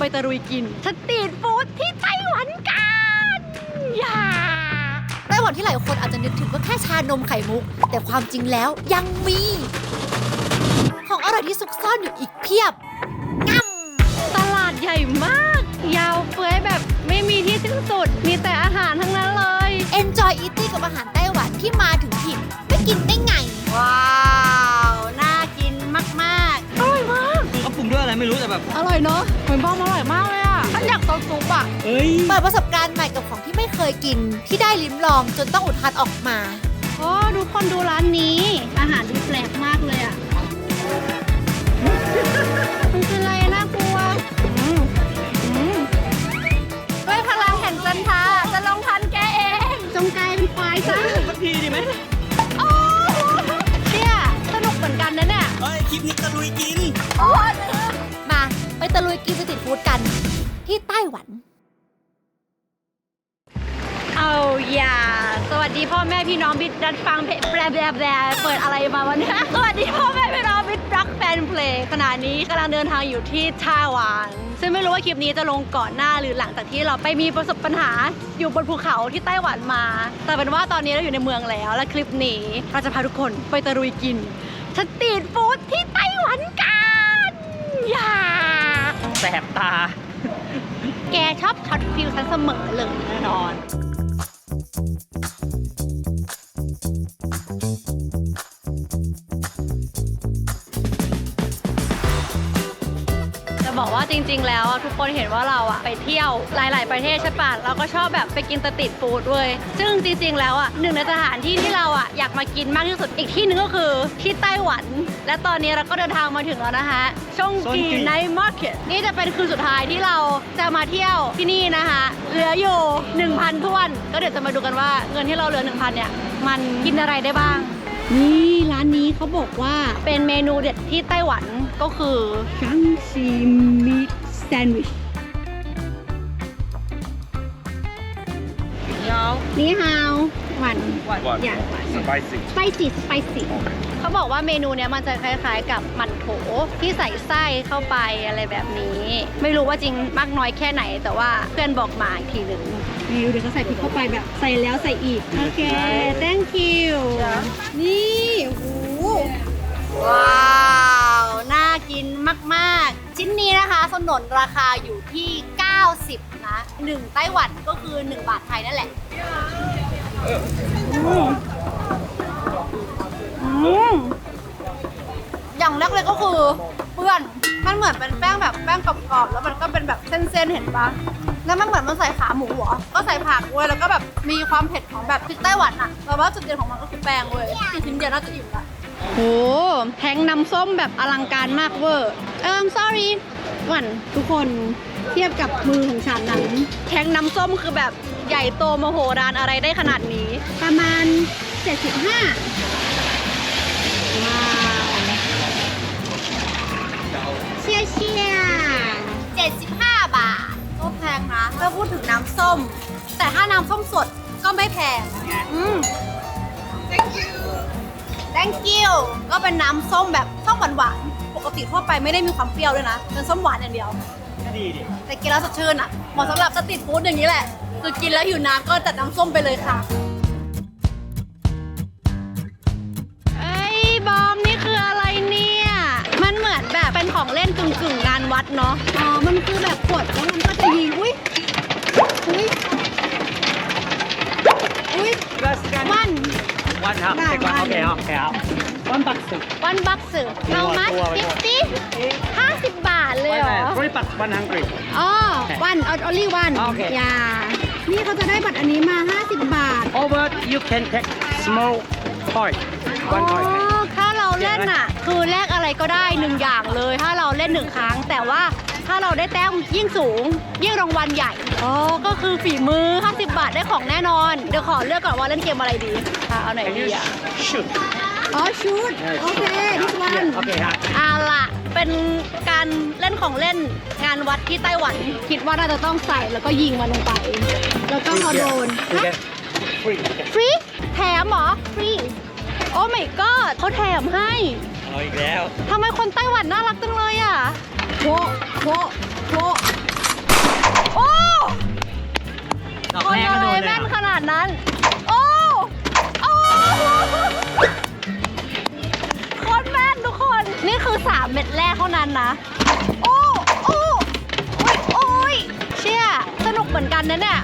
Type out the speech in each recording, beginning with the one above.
ไปตะลุยกินสตรีทฟู้ดที่ไต้หวันกันอย่าไต้หวันที่หลายคนอาจจะนึกถึงว่าแค่ชานมไข่มุก แต่ความจริงแล้วยังมี ของอร่อยที่ซุกซ่อนอยู่อีกเพียบง่ตลาดใหญ่มาก ยาวเฟ้ยแบบไม่มีที่สิ้นสุด มีแต่อาหารทั้งนั้นเลยำ Enjoy eating กับอาหารไต้หวันที่มาถึงถิ่นไม่กินได้ไง ว้าว ไรไม่รู้แต่แบบ อร่อยเนอะเหมือนบ้อมอร่อยมากเลยอะฉันอยากซดซุปอะ เอ้ย เปิดประสบการณ์ใหม่กับของที่ไม่เคยกิน ที่ได้ลิ้มลองจนต้องอุทานออกมา โอ้ทุกคนดูร้านนี้ อาหารดูแปลกมากเลยอะ มันคืออะไรน่ากลัวอืมอืมด้วยพลังแห่งจันทราจะลงทันแกเอง จงกลายเป็นควายซะสักทีดีไหมโอ้เนี่ยสนุกเหมือนกันนะเนี่ยเฮ้ย คลิปนี้ตะลุยกิน โอ้มา ไปตะลุยกินสตรีทฟู้ดกัน ที่ไต้หวัน เอาอย่า สวัสดีพ่อแม่พี่น้องบิดดันฟังเพลงแบรแบรแบรเปิดอะไรมาวันนี้สวัสดีพ่อแม่พี่น้องบิดรักแฟนเพลงขณะนี้กำลังเดินทางอยู่ที่ไต้หวัน ซึ่งไม่รู้ว่าคลิปนี้จะลงก่อนหน้าหรือหลังจากที่เราไปมีประสบปัญหาอยู่บนภูเขาที่ไต้หวันมา แต่เป็นว่าตอนนี้เราอยู่ในเมืองแล้ว และคลิปนี้เราจะพาทุกคนไปตะลุยกินสตรีทฟู้ดที่ไต้หวันกัน อย่า แสบตา แกชอบช็อตฟิลฉันเสมอเลยแน่นอน ริง ๆ แล้วทุกคนเห็นว่าเราอะไปเที่ยวหลาย ๆ ประเทศใช่ปะเราก็ชอบแบบไปกินสตรีทฟู้ดเว้ยซึ่งจริง ๆ แล้วอะหนึ่งในสถานที่ที่เราอะอยากมากินมากที่สุดอีกที่หนึ่งก็คือที่ไต้หวัน และตอนนี้เราก็เดินทางมาถึงแล้วนะคะชงกีชงกีไนท์มาร์เก็ตนี่จะเป็นคืนสุดท้ายที่เราจะมาเที่ยวที่นี่นะคะเหลืออยู่ 1,000ทวน ก็เดี๋ยวจะมาดูกันว่าเงินที่เราเหลือ 1,000เนี่ยมันกินอะไรได้บ้าง นี่ร้านนี้เขาบอกว่าเป็นเมนูเด็ดที่ไต้หวันก็คือชังซีมิแซนด์วิชยาวนี่ฮาวหวานหวานอย่างหวาน Spicy. สไปซี่สไปซี่เขาบอกว่าเมนูเนี้ยมันจะคล้ายๆ กับหมันโถที่ใส่ไส้เข้าไปอะไรแบบนี้ ไม่รู้ว่าจริงมากน้อยแค่ไหน แต่ว่าเพื่อนบอกมาอีกทีหนึ่ง นี่เดี๋ยวเขาใส่พริกเข้าไปแบบใส่แล้วใส่อีก โอเค thank you นี่โอ้โหว้าว น่ากินมากๆ ชิ้นนี้นะคะสนนราคาอยู่ที่ 90 นะ 1 ไต้หวันก็คือ 1 บาทไทยนั่นแหละอืมอย่างแรกเลยก็คือเพื่อน มันเหมือนเป็นแป้งแบบแป้งกรอบๆ แล้วมันก็เป็นแบบเส้นๆ เห็นปะ แล้วมันเหมือนมันใส่ขาหมูเหรอ ก็ใส่ผักเว้ยแล้วก็แบบมีความเผ็ดของแบบพริกไต้หวันอะแต่ว่าจุดเด่นของมันก็คือแป้งเว้ยกินชิ้นเดียวน่าจะอิ่มละโหแทงน้ำส้มแบบอลังการมากเวอร์ เอิม sorry หวันทุกคนเทียบกับมือของฉันนั้นแทงน้ำส้มคือแบบใหญ่โตมโหฬารอะไรได้ขนาดนี้ ประมาณ 75ว้า พูดถึงน้ำส้ม แต่ถ้าน้ำส้มสดก็ไม่แพงอืม thank you thank you ก็เป็นน้ำส้มแบบส้มหวานๆ ปกติทั่วไปไม่ได้มีความเปรี้ยวด้วยนะ เป็นส้มหวานอย่างเดียว ก็ดีดิแต่กินแล้วสดชื่นอะ เหมาะสำหรับสตรีทฟู้ดอย่างนี้แหละ คือกินแล้วหิวน้ำก็จัดน้ำส้มไปเลยค่ะ เอ้ยบอมนี่คืออะไรเนี่ย มันเหมือนแบบเป็นของเล่นกึ่งกึ่งๆงานวัดเนาะ อ๋อ มันคือแบบขวดแล้วมัน one half take one okay okay half one bucks วันบักสือเอามาตัวไปฟิก่ฟอนตี้ห้าสิบบาทเลยเหรอ three bucks one hungry อ๋อวันออลี่วันโอเค อย่า นี่เขาจะได้บัตรอันนี้มา 50 บาท over you can take small toy อ๋ one อ toy ถ้าเราเล่นอะ คือแลกอะไรก็ได้หนึ่งอย่างเลย ถ้าเราเล่นหนึ่งครั้ง แต่ว่า ถ้าเราได้แต้มยิ่งสูง ยิ่งรางวัลใหญ่ อ๋อ ก็คือฝีมือ 50 บาทได้ของแน่นอน เดี๋ยวขอเลือกก่อนว่าเล่นเกมอะไรดีอะเอาไหน can ดี you อะ shoot อ๋อชูดโอเค this one yeah okay half เอาล่ะ เป็นการเล่นของเล่นงานวัดที่ไต้หวัน คิดว่าน่าจะต้องใส่แล้วก็ยิงมันลงไป แล้วก็พอโดน you ฮะ get free ฟรี แถมเหรอ ฟรี โอ้ my god เขาแถมให้ เอาอีกแล้ว ทำไมคนไต้หวันน่ารักจังเลยอะ โคโคโคโอ้ดอกแรกก็โดนแม่นขนาดนั้น โอ้โอ้โคตรแม่นทุกคน นี่คือสามเม็ดแรกเท่านั้นนะ โอ้โอ้โอ้ยโอ้ยเชี่ยสนุกเหมือนกันนะเนี่ย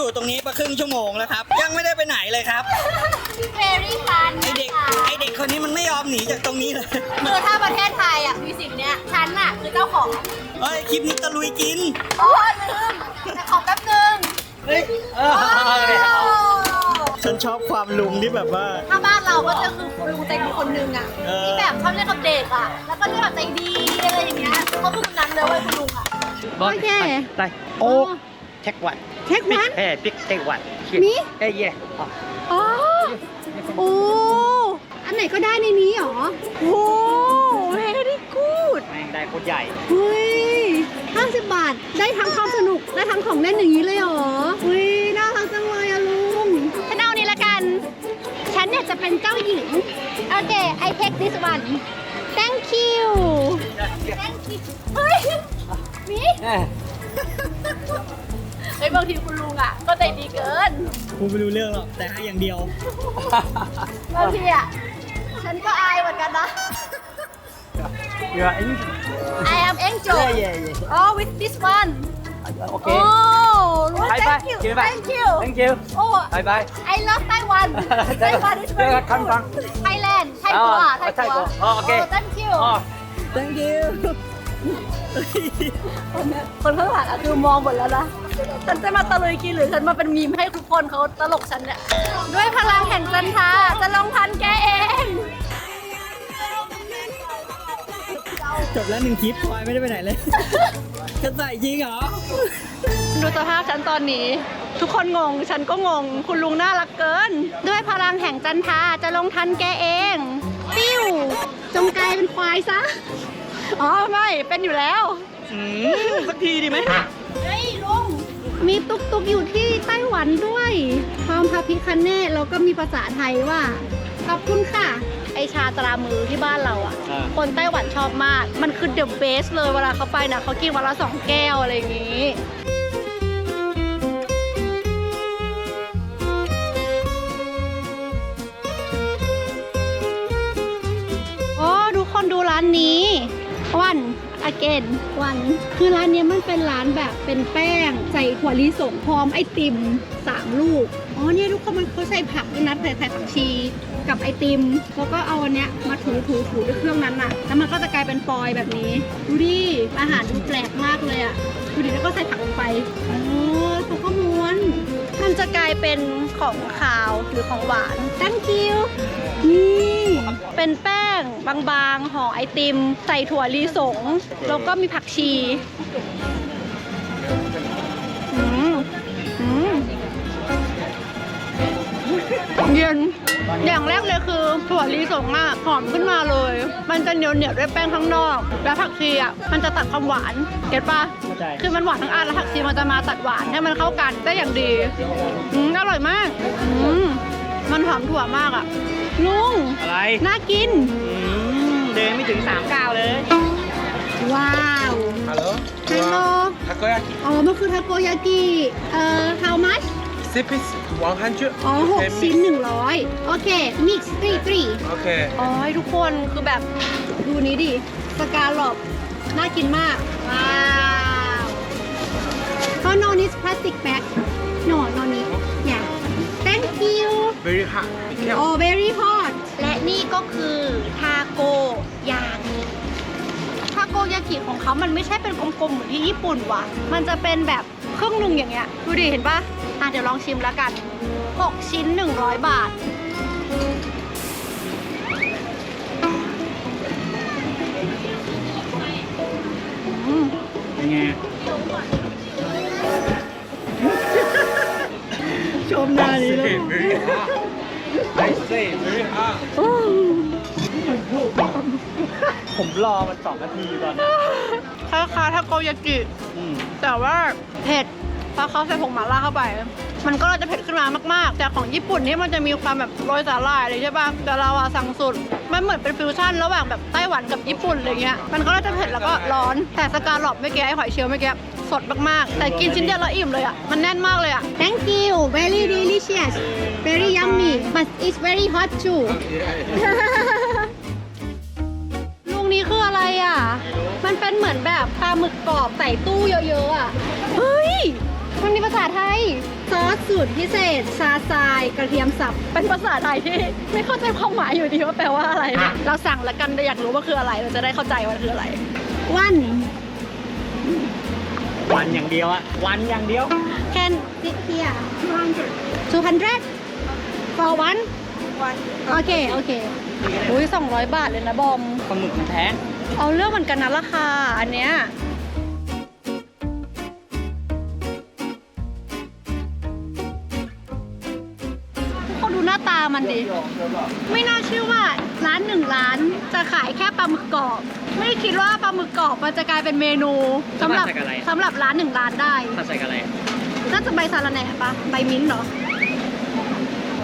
อยู่ตรงนี้มาครึ่งชั่วโมงแล้วครับ ยังไม่ได้ไปไหนเลยครับ very fun ไอเด็กไอเด็กคนนี้มันไม่ยอมหนีจากตรงนี้เลยคือถ้าประเทศไทยอะมีสิ่งเนี้ยฉันอะคือเจ้าของเฮ้ยคลิปนี้ตะลุยกินโอ้ลืมแต่ขอแป๊บนึงเฮ้ยเออฉันชอบความลุงที่แบบว่า ถ้าบ้านเราก็จะคือคุณลุงใจดีคนนึงอะเออที่แบบชอบเล่นกับเด็กอะแล้วก็เล่นแบบใจดีอะไรอย่างเงี้ยเขาคือคนนั้นเลยเว้ยคุณลุงอะโอเคได้โอ้เช็ควัน เช็ควันเฮ้ยปิ๊กเช็ควันมีเฮ้ยเย่อ๋ออ๋อ โอ้ อันไหนก็ได้ในนี้เหรอ โอ้เฮดีกูดแม่งได้โคตรใหญ่ เฮ้ย50บาท ได้ทั้งความสนุก ได้ทั้งของเล่นอย่างนี้เลยเหรอเฮ้ย น่ารักจังเลยอะลุง ฉันเอานี้ละกัน ฉันเนี่ยจะเป็นเจ้าหญิง โอเค I take this one thank you thank you เฮ้ยมี เฮ้ยบางทีคุณลุงอะ ก็ใจดีเกินกูไม่รู้เรื่องหรอกแต่ให้อย่างเดียว บางทีอะ ฉันก็อายเหมือนกันนะ You are in I am angel Yeah yeah yeah oh with this one Okay oh Bye bye thank you Give it back thank you Thank you oh Bye bye I love Taiwan Taiwan is very Yeah, come good from Thailand ไทยกัว Ah, ไทยกัว Thai กัว Oh, okay. thank you อ๋อ thank you คนเนี่ยคนข้างหลังอะคือมองหมดแล้วนะฉันจะมาตะลุยกินหรือฉันมาเป็นมีมให้ทุกคนเขาตลกฉันเนี่ยด้วยพลังแห่งจันทราจะลงทันแกเองจบแล้วหนึ่งคลิปพลอยไม่ได้ไปไหนเลยจะใส่จริงเหรอ ดูสภาพฉันตอนนี้ ทุกคนงง ฉันก็งง คุณลุงน่ารักเกิน ด้วยพลังแห่งจันทราจะลงทันแกเองปิ้ว จงกลายเป็นควายซะ อ๋อไม่เป็นอยู่แล้ว อืมสักทีดีไหมเฮ้ยลุงมีตุกตุกอยู่ที่ไต้หวันด้วย พร้อมพระพิคันเน่แล้วก็มีภาษาไทยว่า ขอบคุณค่ะ ไอชาตรามือที่บ้านเราอะ อ่า คนไต้หวันชอบมาก มันคือเดอะเบสเลยเวลาเขาไปนะเขากินวันละสองแก้วอะไรอย่างนี้ โอ้ทุกคนดูร้านนี้ วัน again วัน คือร้านเนี้ยมันเป็นร้านแบบเป็นแป้ง ใส่ถั่วลิสงพร้อมไอติมสามลูก อ๋อเนี่ยทุกคนมันเขาใส่ผักด้วยนะใส่ใส่ผักชีกับไอติม แล้วก็เอาอันเนี้ยมาถูถูถูด้วยเครื่องนั้นน่ะแล้วมันก็จะกลายเป็นฟอยล์แบบนี้ ดูดิ อาหารดูแปลกมากเลยอะดูดิแล้วก็ใส่ผักลงไปโอ้เขาก็ม้วนมันจะกลายเป็นของขาวหรือของหวาน thank you นี่ เป็นแป้งบางๆห่อไอติม ใส่ถั่วลีสง แล้วก็มีผักชีอืมอืมเย็น อย่างแรกเลยคือถั่วลีสงอะหอมขึ้นมาเลย มันจะเหนียวเหนียวๆด้วยแป้งข้างนอก แล้วผักชีอะมันจะตัดความหวาน เก็ตปะเข้าใจคือมันหวานทั้งอันแล้วผักชีมันจะมาตัดหวานให้มันเข้ากันได้อย่างดี อืมอร่อยมาก อืม มันหอมถั่วมากอะ ลุง อะไร น่ากิน อืมเดินไม่ถึง3ก้าวเลย ว้าวฮัลโหลฮัลโหลทาโกยากิอ๋อ มันคือทาโกยากิเอ่อ how much 10 piece 100อ๋อหก Okay, ชิ้น mix. หนึ่งร้อยโอเค mix three three โอเคอ๋อทุกคนคือแบบดูนี้ดิสกาลอบน่ากินมาก ว้าว Oh no this plastic bag no no need yeah thank you very hot be careful oh very hot และนี่ก็คือทาโกยากิ ทาโกยากิของเขามันไม่ใช่เป็นกลมๆเหมือนที่ญี่ปุ่นว่ะ มันจะเป็นแบบครึ่งหนึ่งอย่างเงี้ย ดูดิ เห็นปะอะเดี๋ยวลองชิมแล้วกัน 6 ชิ้น 100 บาทอืมเป็นไง ชมหน้านี้แล้ว say very hot I say very hot ผมรอมันสองนาทีก่อนคล้ายๆทาโกยากิอืมแต่ว่าเผ็ดเพราะเขาใส่ผงหม่าล่าเข้าไป มันก็เลยจะเผ็ดขึ้นมามาก ๆ แต่ของญี่ปุ่นนี่มันจะมีความแบบโรยสาหร่ายอะไรใช่ป่ะ แต่เราอะสั่งสุด มันเหมือนเป็นฟิวชั่นระหว่างแบบไต้หวันกับญี่ปุ่นอะไรเงี้ย มันก็เลยจะเผ็ดแล้วก็ร้อน แต่สกาลอบเมื่อกี้ไอหอยเชลล์เมื่อกี้ สดมากๆ แต่กินชิ้นเดียวแล้วอิ่มเลยอะมันแน่นมากเลยอะ Thank you very delicious very yummy but it's very hot too ลูกนี้คืออะไรอะ มันเป็นเหมือนแบบปลาหมึกกรอบใส่ตู้เยอะๆอะ เฮ้ย มันมีภาษาไทย ซอสสูตรพิเศษชาทรายกระเทียมสับ เป็นภาษาไทยที่ ไม่เข้าใจความหมายอยู่ดีว่าแปลว่าอะไร เราสั่งแล้วกันแต่อยากรู้ว่าคืออะไร เราจะได้เข้าใจว่าคืออะไรวัน วันอย่างเดียวอะวันอย่างเดียว can sit here 200 200 for one โอเคโอเคอุ้ย200 บาทเลยนะบอม ปลาหมึกมันแพงเอาเรื่องเหมือนกันนะราคาอันเนี้ย ตามันดิ ไม่น่าเชื่อว่าร้านหนึ่งร้านจะขายแค่ปลาหมึกกรอบ ไม่คิดว่าปลาหมึกกรอบมันจะกลายเป็นเมนูสำหรับจะมาใส่กับอะไร สำหรับร้านหนึ่งร้านได้ ถ้าใส่กับอะไรน่าจะใบซาลาแหน่ปะใบมิ้นท์เหรอ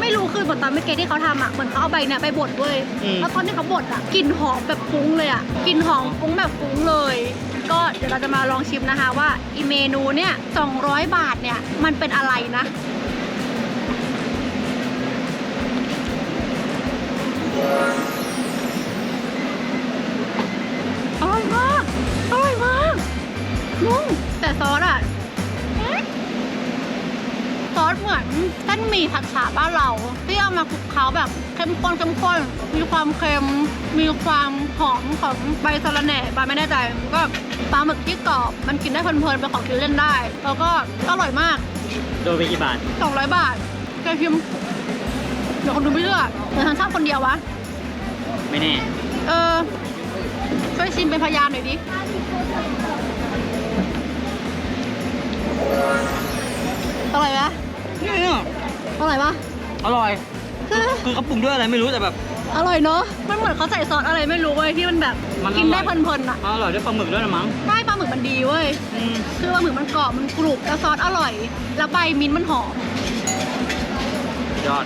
ไม่รู้คือเหมือนตอนเมื่อกี้ที่เขาทำอะเหมือนเขาเอาใบเนี่ยไปบดเว้ยอืมแล้วตอนที่เขาบดอะกลิ่นหอมแบบฟุ้งเลยอะกลิ่นหอมฟุ้งแบบฟุ้งเลย ก็เดี๋ยวเราจะมาลองชิมนะคะว่าอีเมนูเนี่ย200 บาทเนี่ยมันเป็นอะไรนะ อร่อยมาก อร่อยมากลุงแต่ซอสอะซอสเหมือนเส้นหมี่ผัดฉาบ้านเรา ที่เอามาคลุกเคล้าแบบเข้มข้นเข้มข้น มีความเค็ม มีความหอมของใบสะระแหน่ใบไม่แน่ใจ ก็ปลาหมึกที่กรอบ มันกินได้เพลินๆเป็นของกินเล่นได้ แล้วก็อร่อยมาก โดนไปกี่บาท 200 บาทแกชิมเดี๋ยวคนดูไม่เชื่อเดี๋ยวฉันชอบคนเดียววะ ไม่แน่ เออ ช่วยชิมเป็นพยานหน่อยดิ อร่อยไหมเนี่ยอร่อยปะอร่อยคือเขาปรุงด้วยอะไรไม่รู้แต่แบบ อร่อยเนอะ มันเหมือนเขาใส่ซอสอะไรไม่รู้เว้ยที่มันแบบ มันกินได้อเพร่อยลินๆอะอร่อยด้วยปลาหมึกด้วยนะมั้งใช่ปลาหมึกมันดีเว้ย อืมคือปลาหมึกมันกรอบ มันกรุบแล้วซอสอร่อย แล้วใบมิ้นท์มันหอม ยอด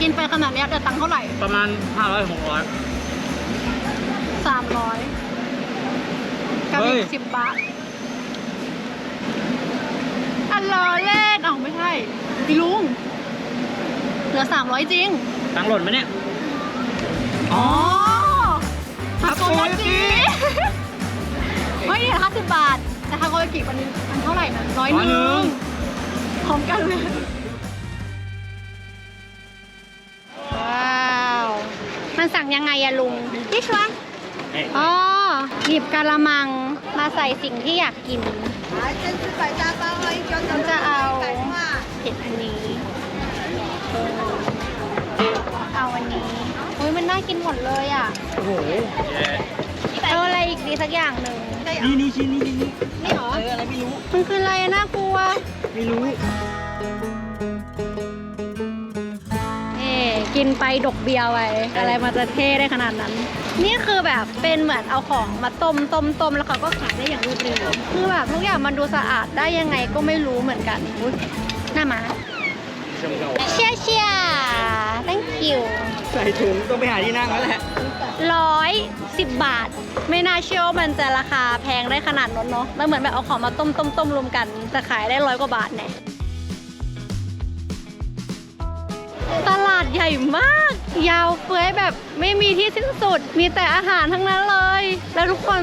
กินไปขนาดเนี้ยแต่ตังค์เท่าไหร่ประมาณ 500 600 สามร้อยกับเฮ้อียกสิบบาทอันล้อเล่นอ๋อไม่ใช่พี่ลุง เหลือสามร้อยจริง ตังค์หล่นไหมเนี่ย อ๋อ ทาโกยากิไม่เนี่ยห้าสิบบาท แต่ทาโกยากิมันมันเท่าไหร่นะร้อยหร้อยหนึ่นึ่ง งพร้อมกันเลย มันสั่งยังไงอะลุงพี่ชวนเอ๊ะอ๋อหยิบกะละมังมาใส่สิ่งที่อยากกินฉันจะเอาเห็ดอันนี้ เอาอันนี้อุ้ยมันน่ากินหมดเลยอะโอ้โหเอาอะไรอีกดีสักอย่างหนึ่งนี่นี่ชิ้นนี้ชิ้นนี้นี่เหรอเอออะไรไม่รู้มันคืออะไรอะน่ากลัวไม่รู้เอ๊ กินไปดกเบียร์ไปอะไรมันจะเท่ได้ขนาดนั้น นี่คือแบบเป็นเหมือนเอาของมาต้มต้มต้มแล้วเขาก็ขายได้อย่างรวดเร็วคือแบบทุกอย่างมันดูสะอาดได้ยังไงก็ไม่รู้เหมือนกันอุ๊ยหน้าหมาเชียเชีย thank you ใส่ถุงต้องไปหาที่นั่งแล้วแหละร้อยสิบบาท ไม่น่าเชื่อว่ามันจะราคาแพงได้ขนาดนั้นเนาะมันเหมือนแบบเอาของมาต้มต้มต้มรวมกันจะขายได้ร้อยกว่าบาทแน่ ตลาดใหญ่มาก ยาวเฟ้ยแบบไม่มีที่สิ้นสุด มีแต่อาหารทั้งนั้นเลย แล้วทุกคน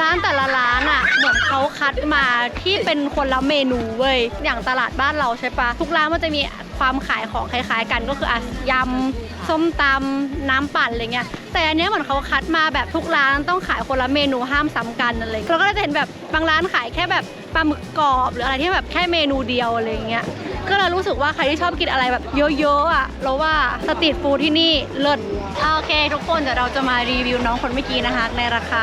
ร้านแต่ละร้านอะ่ะ เหมือนเขาคัดมาที่เป็นคนละเมนูเว้ย อย่างตลาดบ้านเราใช่ปะทุกร้านมันจะมีความขายของคล้ายๆ กันก็คืออะยำส้มตำน้ำปั่นอะไรเงี้ยแต่อันเนี้ยเหมือนเขาคัดมาแบบทุกร้านต้องขายคนละเมนูห้ามซ้ำกันอะไรเราก็จะเห็นแบบบางร้านขายแค่แบบปลาหมึกกรอบหรืออะไรที่แบบแค่เมนูเดียวอะไรเงี้ย ก็เลยรู้สึกว่าใครที่ชอบกินอะไรแบบเยอะๆอะเราว่าสตรีทฟู้ดที่นี่เลิศโอเค ทุกคนเดี๋ยวเราจะมารีวิวน้องคนเมื่อกี้นะคะในราคา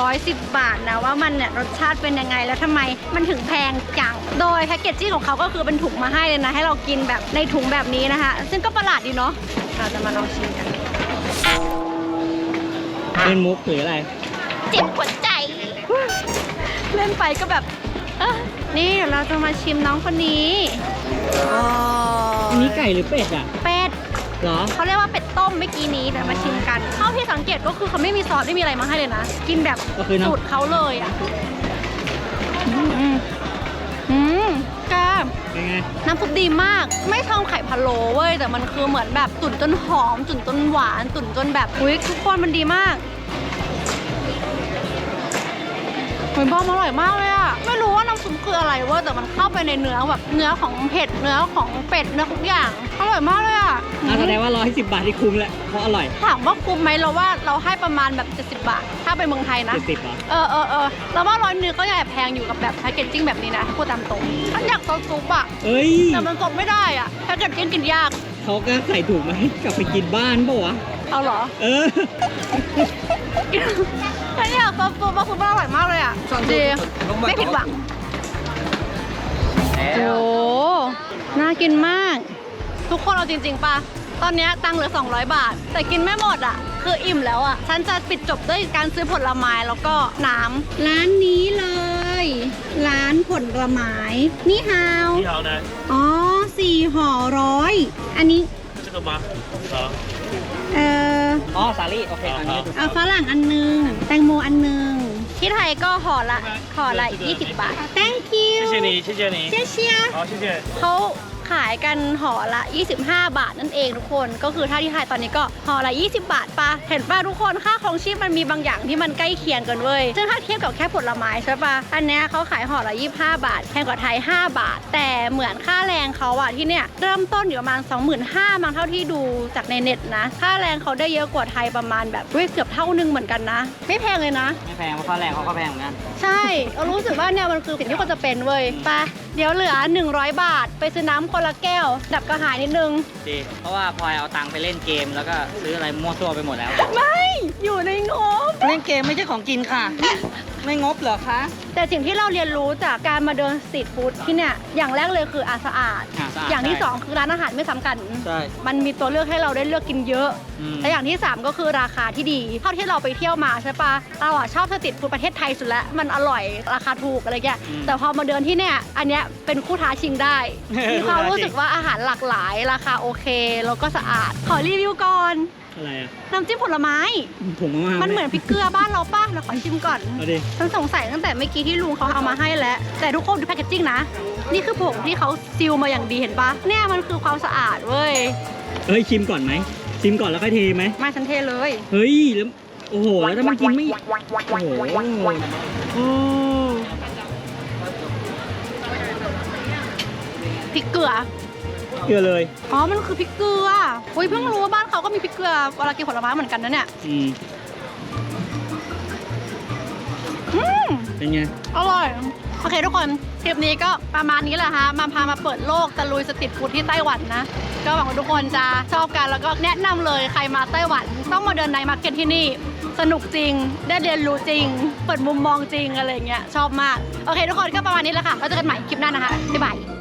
110 บาทนะว่ามันเนี่ยรสชาติเป็นยังไงแล้วทำไมมันถึงแพงจังโดยแพ็กเกจจิ้งของเขาก็คือเป็นถุงมาให้เลยนะให้เรากินแบบในถุงแบบนี้นะคะ ซึ่งก็ประหลาดดีเนาะเราจะมาลองชิมกันเล่นมุกหรืออะไรเจ็บหัวใจ เล่นไปก็แบบเอ้อนี่เดี๋ยวเราจะมาชิมน้องคนนี้ อันนี้ไก่หรือเป็ดอะ เป็ดเหรอ เขาเรียกว่าเป็ดต้มเมื่อกี้นี้เดี๋ยวมาชิมกันเท่าที่สังเกตก็คือเขาไม่มีซอสไม่มีอะไรมาให้เลยนะ กินแบบก็คือน้ำสูตรเขาเลยอะอืมอืมแกเป็นไง น้ำซุปดีมาก ไม่ชอบไข่พะโล้เว้ย แต่มันคือเหมือนแบบตุ๋นจนหอมตุ๋นจนหวานตุ๋นจนแบบอุ้ยทุกคนมันดีมากหอยบอมอร่อยมากเลย ซุปคืออะไรเว้ยแต่มันเข้าไปในเนื้อแบบเนื้อของเผ็ดเนื้อของเป็ดเนื้อทุกอย่างอร่อยมากเลยอะอะแสดงว่าร้อยสิบบาทที่คุ้มแหละเพราะอร่อย ถามว่าคุ้มไหมเราว่าเราให้ประมาณแบบ 70 บาท ถ้าเป็นเมืองไทยนะ เจ็ดสิบเหรอเออเออเออเราว่าร้อยหนึงก็ยังแอบแพงอยู่กับแบบแพคเกจจิ้งแบบนี้นะถ้าพูดตามตรงฉันอยากซอสซุปอะเอ้ยแต่มันกดไม่ได้อะแพคเกจจิ้งกินยาก เขาก็ใส่ถุงมาให้กลับไปกินบ้านเปล่าวะเอาเหรอ เออฉันอยากซอสซุปเพราะซุปมันอร่อยมากเลยอะดีไม่ผิดหวัง โอ้น่ากินมาก ทุกคนเอาจริง ๆปะตอนเนี้ยตังค์เหลือ 200 บาท แต่กินไม่หมดอ่ะ คืออิ่มแล้วอ่ะ ฉันจะปิดจบด้วยการซื้อผลไม้แล้วก็น้ำร้านนี้เลย ร้านผลไม้นี่ฮาว 你好呢， อ๋อสี่ห่อร้อย อันนี้ 这个吗？好， เอ่อ อ๋อ สาลี่ โอเคอันนี้ถูก เอาฝรั่งอันหนึง แตงโมอันหนึง ที่ไทยก็ห่อละห่อละ20 บาท thank you 谢谢你，谢谢你， เชียเชีย 好，谢谢。 เขา ขายกันห่อละ 25 บาทนั่นเองทุกคน ก็คือถ้าที่ไทยตอนนี้ก็ห่อละ 20 บาทปะเห็นปะทุกคนค่าของชีพมันมีบางอย่างที่มันใกล้เคียงกันเว้ยซึ่งถ้าเทียบกับแค่ผลไม้ใช่ปะอันเนี้ยเขาขายห่อละ 25 บาทแพงกว่าไทย 5 บาท แต่เหมือนค่าแรงเขาอะที่เนี่ยเริ่มต้นอยู่ประมาณ 25,000มั้งเท่าที่ดูจากในเน็ตนะ ค่าแรงเขาได้เยอะกว่าไทยประมาณแบบเว้ยเกือบเท่านึงเหมือนกันนะ ไม่แพงเลยนะ ไม่แพงเพราะค่าแรงเขาก็แพงเหมือนกัน ใช่เรารู้สึกว่าเนี่ยมันคือสิ่งที่ควรจะเป็นเว้ยไปะเดี๋ยวเหลือ 100 บาท ไปซื้อน้ำคนละแก้ว ดับกระหายนิดนึง ดี เพราะว่าพลอยเอาตังค์ไปเล่นเกมแล้วก็ซื้ออะไรมั่วซั่วไปหมดแล้ว ไม่ อยู่ในงบ เล่นเกมไม่ใช่ของกินค่ะ ไม่งบเหรอคะ แต่สิ่งที่เราเรียนรู้จากการมาเดินสตรีทฟู้ดที่เนี่ยอย่างแรกเลยคืออาสะอาด อะสะอาดอย่างที่ ใช่สองคือร้านอาหารไม่ซ้ำกัน ใช่ มันมีตัวเลือกให้เราได้เลือกกินเยอะ อืม และอย่างที่ 3 ก็คือราคาที่ดี เท่าที่เราไปเที่ยวมาใช่ปะเราอะชอบสตรีทฟู้ดประเทศไทยสุดแล้ว มันอร่อยราคาถูกอะไรเงี้ย อืมแต่พอมาเดินที่เนี่ย อันเนี้ยเป็นคู่ท้าชิงได้ มีความคู่ท้าชิงรู้สึกว่าอาหารหลากหลาย ราคาโอเค แล้วก็สะอาด ขอรีวิวก่อน อะไรอะน้ำจิ้มผลไม้ถุงมากๆมันเหมือนพริกเกลือบ้านเราป่ะเราขอชิมก่อนเอาดิฉันสงสัยตั้งแต่เมื่อกี้ที่ลุงเขาเอามาให้แล้ว แต่ทุกคนดูแพคเกจจิ้งนะ นี่คือผงที่เขาซีลมาอย่างดีเห็นปะเนี่ยมันคือความสะอาดเว้ย เฮ้ยชิมก่อนไหมชิมก่อนแล้วค่อยเทไหมมาฉันเทเลย เฮ้ยแล้วโอ้โหแล้วถ้ามันกินไม่โอ้โหอืมพริกเกลือ เกลือเลย อ๋อ มันคือพริกเกลืออุ้ยเพิ่งรู้ว่าบ้านเขาก็มีพริกเกลือเวลากินผลไม้เหมือนกันนะเนี่ย อืมอืม เป็นไง อร่อย โอเคทุกคน คลิปนี้ก็ประมาณนี้แหละฮะ มาพามาเปิดโลกตะลุยสตรีทฟู้ดที่ไต้หวันนะ ก็หวังว่าทุกคนจะชอบกันแล้วก็แนะนำเลยใครมาไต้หวัน ต้องมาเดินในมาร์เก็ตที่นี่ สนุกจริง ได้เรียนรู้จริง เปิดมุมมองจริงอะไรอย่างเงี้ย ชอบมาก โอเค ทุกคนก็ประมาณนี้แหละค่ะ แล้วเจอกันใหม่คลิปหน้านะคะบ๊ายบาย